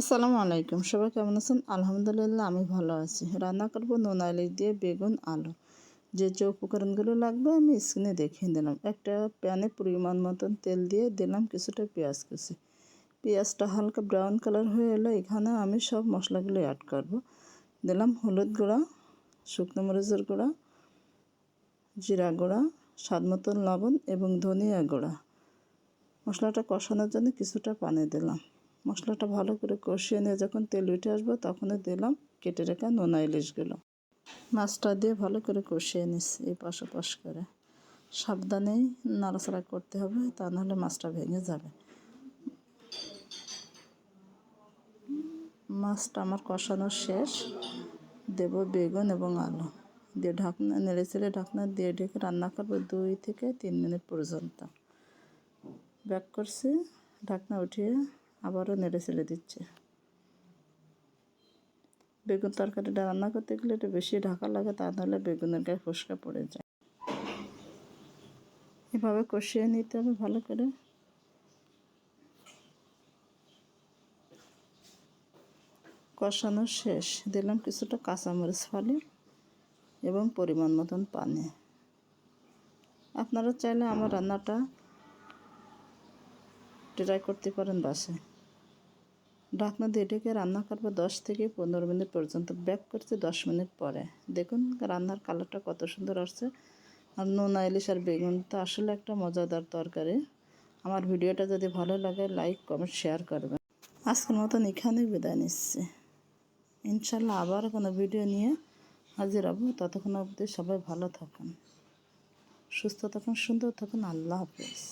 আসসালামু আলাইকুম। সবাই কেমন আছেন? আলহামদুলিল্লাহ, আমি ভালো আছি। রান্না করব নুন আইলিশ দিয়ে বেগুন, আলু। যে যে উপকরণগুলো লাগবে আমি স্ক্রিনে দেখিয়ে দিলাম। একটা প্যানে পরিমাণ মতন তেল দিয়ে দিলাম কিছুটা পেঁয়াজ কুচি। পেঁয়াজটা হালকা ব্রাউন কালার হয়ে এলো। এখানে আমি সব মশলাগুলো অ্যাড করব। দিলাম হলুদ গুঁড়া, শুকনো মরিচের গুঁড়া, জিরা গুঁড়া, স্বাদ মতন লবণ এবং ধনিয়া গুঁড়া। মশলাটা কষানোর জন্য কিছুটা পানি দিলাম। মশলাটা ভালো করে কষিয়ে নিয়ে যখন তেল উঠে আসব তখনই দিলাম, কেটে রাখা নোনা ইলিশগুলো মাছটা দিয়ে ভালো করে কষিয়ে নিচ্ছি এই পাশে পাশ করে। সাবধানেই নাড়াচাড়া করতে হবে, তা নাহলে মাছটা ভেঙে যাবে। মাছটা আমার কষানো শেষ। দেব বেগুন এবং আলু। দিয়ে ঢাকনা, নেড়ে ঢাকনা দিয়ে ঢেকে রান্না করব দুই থেকে তিন মিনিট পর্যন্ত। ব্যাক করছি, ঢাকনা উঠিয়ে আবারও নেড়ে ছেড়ে দিচ্ছে। বেগুন তরকারিটা রান্না করতে গেলে একটু বেশি ঢাকা লাগে, তা নাহলে বেগুনের গায়ে ফুসকা পড়ে যায়। এভাবে কষিয়ে নিতে হবে ভালো করে। কষানো শেষ। দিলাম কিছুটা কাঁচামরিচ ফালি এবং পরিমাণ মতন পানি। আপনারা চাইলে আমার রান্নাটা ট্রাই করতে পারেন বাসায়। ঢাকনা দিয়ে ঢেকে রান্না করব দশ থেকে পনেরো মিনিট পর্যন্ত। ব্যাক করতে দশ মিনিট পরে। দেখুন রান্নার কালারটা কত সুন্দর আসছে। আর নোনা, ইলিশ আর বেগুন তো আসলে একটা মজাদার তরকারি। আমার ভিডিওটা যদি ভালো লাগে লাইক কমেন্ট শেয়ার করবেন। আজকের মতন এখানেই বিদায় নিচ্ছি। ইনশাল্লাহ আবার কোনো ভিডিও নিয়ে হাজির হব। ততক্ষণ অবধি সবাই ভালো থাকুন, সুস্থ থাকুন, সুন্দর থাকুন। আল্লাহ হাফিজ।